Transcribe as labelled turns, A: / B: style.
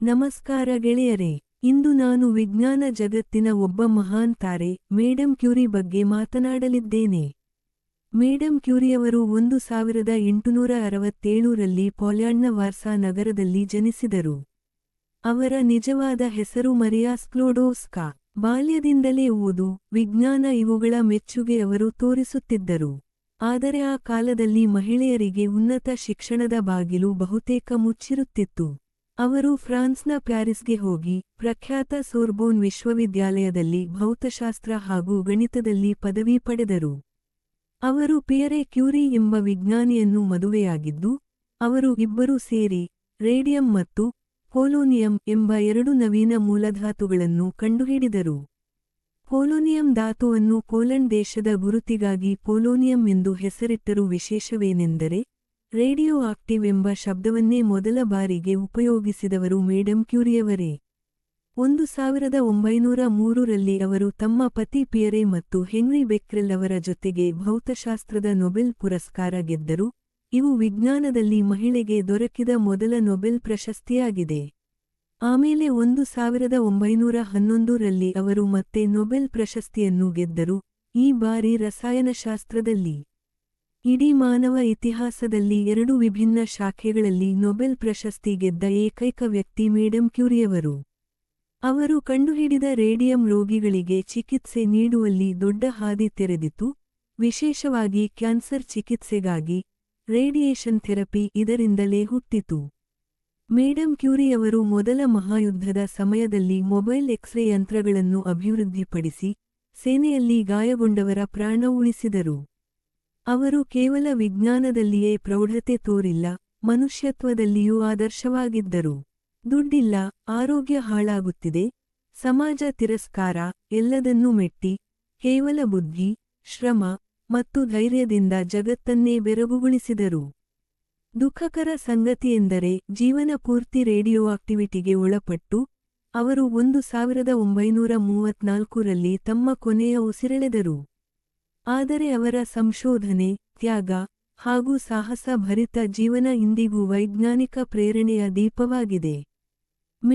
A: ನಮಸ್ಕಾರ ಗೆಳೆಯರೇ, ಇಂದು ನಾನು ವಿಜ್ಞಾನ ಜಗತ್ತಿನ ಒಬ್ಬ ಮಹಾನ್ ತಾರೆ, ಮೇಡಂ ಕ್ಯೂರಿ ಬಗ್ಗೆ ಮಾತನಾಡಲಿದ್ದೇನೆ. ಮೇಡಂ ಕ್ಯೂರಿಯವರು ಒಂದು ಸಾವಿರದ ಎಂಟುನೂರ ಅರವತ್ತೇಳರಲ್ಲಿ ಪೋಲ್ಯಾಂಡ್ನ ವಾರ್ಸಾ ನಗರದಲ್ಲಿ ಜನಿಸಿದರು. ಅವರ ನಿಜವಾದ ಹೆಸರು ಮರಿಯಾ ಸ್ಕ್ಲೋಡೋಸ್ಕಾ ಬಾಲ್ಯದಿಂದಲೇ ಓದು, ವಿಜ್ಞಾನ ಇವುಗಳ ಮೆಚ್ಚುಗೆ ಅವರು ತೋರಿಸುತ್ತಿದ್ದರು. ಆದರೆ ಆ ಕಾಲದಲ್ಲಿ ಮಹಿಳೆಯರಿಗೆ ಉನ್ನತ ಶಿಕ್ಷಣದ ಬಾಗಿಲು ಬಹುತೇಕ ಮುಚ್ಚಿರುತ್ತಿತ್ತು. ಅವರು ಫ್ರಾನ್ಸ್ನ ಪ್ಯಾರಿಸ್ಗೆ ಹೋಗಿ ಪ್ರಖ್ಯಾತ ಸೋರ್ಬೋನ್ ವಿಶ್ವವಿದ್ಯಾಲಯದಲ್ಲಿ ಭೌತಶಾಸ್ತ್ರ ಹಾಗೂ ಗಣಿತದಲ್ಲಿ ಪದವಿ ಪಡೆದರು. ಅವರು ಪಿಯರೆ ಕ್ಯೂರಿ ಎಂಬ ವಿಜ್ಞಾನಿಯನ್ನು ಮದುವೆಯಾಗಿದ್ದು, ಅವರು ಇಬ್ಬರೂ ಸೇರಿ ರೇಡಿಯಂ ಮತ್ತು ಪೋಲೋನಿಯಂ ಎಂಬ ಎರಡು ನವೀನ ಮೂಲಧಾತುಗಳನ್ನು ಕಂಡುಹಿಡಿದರು. ಪೋಲೋನಿಯಂ ಧಾತುವನ್ನು ಪೋಲೆಂಡ್ ದೇಶದ ಗುರುತಿಗಾಗಿ ಪೋಲೋನಿಯಂ ಎಂದು ಹೆಸರಿಟ್ಟರು. ವಿಶೇಷವೇನೆಂದರೆ ರೇಡಿಯೋ ಆಕ್ಟಿವ್ ಎಂಬ ಶಬ್ದವನ್ನೇ ಮೊದಲ ಬಾರಿಗೆ ಉಪಯೋಗಿಸಿದವರು ಮೇಡಂ ಕ್ಯೂರಿಯವರೇ. ಒಂದು ಸಾವಿರದ ಒಂಬೈನೂರ ಮೂರರಲ್ಲಿ ಅವರು ತಮ್ಮ ಪತಿ ಪಿಯರೆ ಮತ್ತು ಹೆನ್ರಿ ಬೆಕ್ರೆಲ್ ಅವರ ಜೊತೆಗೆ ಭೌತಶಾಸ್ತ್ರದ ನೊಬೆಲ್ ಪುರಸ್ಕಾರ ಗೆದ್ದರು. ಇವು ವಿಜ್ಞಾನದಲ್ಲಿ ಮಹಿಳೆಗೆ ದೊರಕಿದ ಮೊದಲ ನೊಬೆಲ್ ಪ್ರಶಸ್ತಿಯಾಗಿದೆ. ಆಮೇಲೆ ಒಂದು ಸಾವಿರದ ಒಂಬೈನೂರ ಅವರು ಮತ್ತೆ ನೊಬೆಲ್ ಪ್ರಶಸ್ತಿಯನ್ನು ಗೆದ್ದರು. ಈ ಬಾರಿ ರಸಾಯನಶಾಸ್ತ್ರದಲ್ಲಿ. ಇಡೀ ಮಾನವ ಇತಿಹಾಸದಲ್ಲಿ ಎರಡು ವಿಭಿನ್ನ ಶಾಖೆಗಳಲ್ಲಿ ನೊಬೆಲ್ ಪ್ರಶಸ್ತಿ ಗೆದ್ದ ಏಕೈಕ ವ್ಯಕ್ತಿ ಮೇಡಂ ಕ್ಯೂರಿಯವರು. ಅವರು ಕಂಡುಹಿಡಿದ ರೇಡಿಯಂ ರೋಗಿಗಳಿಗೆ ಚಿಕಿತ್ಸೆ ನೀಡುವಲ್ಲಿ ದೊಡ್ಡ ಹಾದಿ ತೆರೆದಿತು ವಿಶೇಷವಾಗಿ ಕ್ಯಾನ್ಸರ್ ಚಿಕಿತ್ಸೆಗಾಗಿ ರೇಡಿಯೇಷನ್ ಥೆರಪಿ ಇದರಿಂದಲೇ ಹುಟ್ಟಿತು. ಮೇಡಂ ಕ್ಯೂರಿಯವರು ಮೊದಲ ಮಹಾಯುದ್ಧದ ಸಮಯದಲ್ಲಿ ಮೊಬೈಲ್ ಎಕ್ಸ್ರೇ ಯಂತ್ರಗಳನ್ನು ಅಭಿವೃದ್ಧಿಪಡಿಸಿ, ಸೇನೆಯಲ್ಲಿ ಗಾಯಗೊಂಡವರ ಪ್ರಾಣ ಉಳಿಸಿದರು. ಅವರು ಕೇವಲ ವಿಜ್ಞಾನದಲ್ಲಿಯೇ ಪ್ರೌಢತೆ ತೋರಿಲ್ಲ, ಮನುಷ್ಯತ್ವದಲ್ಲಿಯೂ ಆದರ್ಶವಾಗಿದ್ದರು. ದುಡ್ಡಿಲ್ಲ, ಆರೋಗ್ಯ ಹಾಳಾಗುತ್ತಿದೆ, ಸಮಾಜ ತಿರಸ್ಕಾರ, ಎಲ್ಲದನ್ನೂ ಮೆಟ್ಟಿ, ಕೇವಲ ಬುದ್ಧಿ, ಶ್ರಮ ಮತ್ತು ಧೈರ್ಯದಿಂದ ಜಗತ್ತನ್ನೇ ಬೆರಗುಗೊಳಿಸಿದರು. ದುಃಖಕರ ಸಂಗತಿಯೆಂದರೆ ಜೀವನ ಪೂರ್ತಿ ರೇಡಿಯೋ ಆಕ್ಟಿವಿಟಿಗೆ ಒಳಪಟ್ಟು, ಅವರು ಒಂದು ಸಾವಿರದ ಒಂಬೈನೂರ ಮೂವತ್ನಾಲ್ಕರಲ್ಲಿ ತಮ್ಮ ಕೊನೆಯ ಉಸಿರೆಳೆದರು. ಆದರೆ ಅವರ ಸಂಶೋಧನೆ ತ್ಯಾಗ ಹಾಗೂ ಸಾಹಸ ಭರಿತ ಜೀವನ ಇಂದಿಗೂ ವೈಜ್ಞಾನಿಕ ಪ್ರೇರಣೆಯ ದೀಪವಾಗಿದೆ.